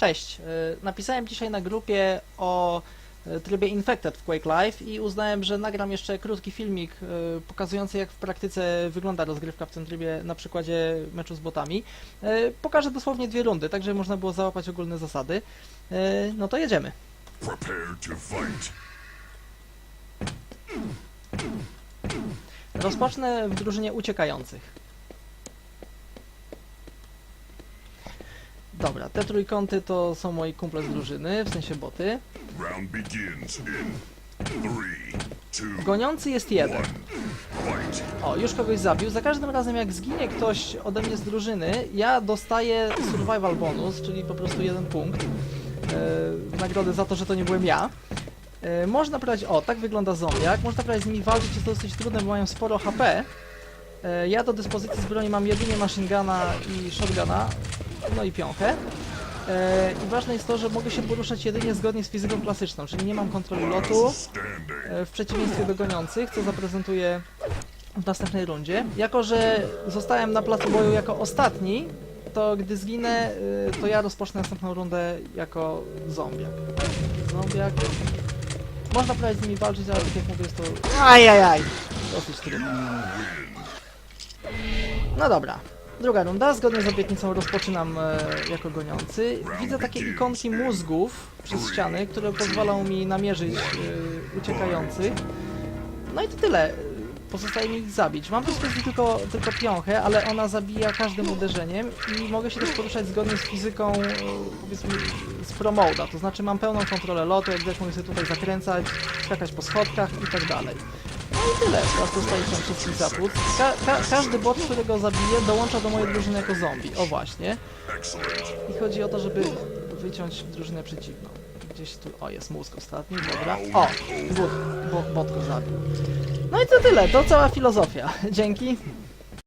Cześć. Y, Napisałem dzisiaj na grupie o y, trybie Infected w Quake Live i uznałem, że nagram jeszcze krótki filmik y, pokazujący jak w praktyce wygląda rozgrywka w tym trybie na przykładzie meczu z botami. Pokażę dosłownie dwie rundy, tak żeby można było załapać ogólne zasady. No to jedziemy. Rozpocznę w drużynie uciekających. Dobra, te trójkąty to są moi kumple z drużyny, w sensie boty. Round begins in three, two, Goniący jest jeden. O, już kogoś zabił. Za każdym razem jak zginie ktoś ode mnie z drużyny, ja dostaję survival bonus, czyli po prostu jeden punkt e, w nagrodę za to, że to nie byłem ja. E, można brać, o, tak wygląda zombiak, można brać z nimi walczyć, jest to dosyć trudne, bo mają sporo HP. E, ja do dyspozycji z broni mam jedynie machine guna i shotguna, no i piąchę. E, I ważne jest to, że mogę się poruszać jedynie zgodnie z fizyką klasyczną, czyli nie mam kontroli lotu, e, w przeciwieństwie do goniących, co zaprezentuję w następnej rundzie. Jako, że zostałem na placu boju jako ostatni, to gdy zginę, y, to ja rozpocznę następną rundę jako zombiak. Zombiak. Można próbować z nimi walczyć, ale tak jak mówię, jest to... Ajajaj! Dosyć trudne. No dobra. Druga runda. Zgodnie z obietnicą rozpoczynam e, jako goniący. Widzę takie ikonki mózgów przez ściany, które pozwolą mi namierzyć e, uciekających. No i to tyle. Pozostaje mi ich zabić. Mam w dyspozycji tylko, tylko piąchę, ale ona zabija każdym uderzeniem i mogę się też poruszać zgodnie z fizyką, e, powiedzmy, z promoda. To znaczy mam pełną kontrolę lotu, jak widać mogę sobie tutaj zakręcać, skakać po schodkach i tak dalej. I tyle. Teraz dostaję się wszystkich zapłód. Ka ka każdy bot, którego zabiję, dołącza do mojej drużyny jako zombie. O właśnie. I chodzi o to, żeby wyciąć drużynę przeciwną. Gdzieś tu, o jest mózg ostatni, dobra. O, bot, bo, bot go zabił. No i to tyle, to cała filozofia. Dzięki.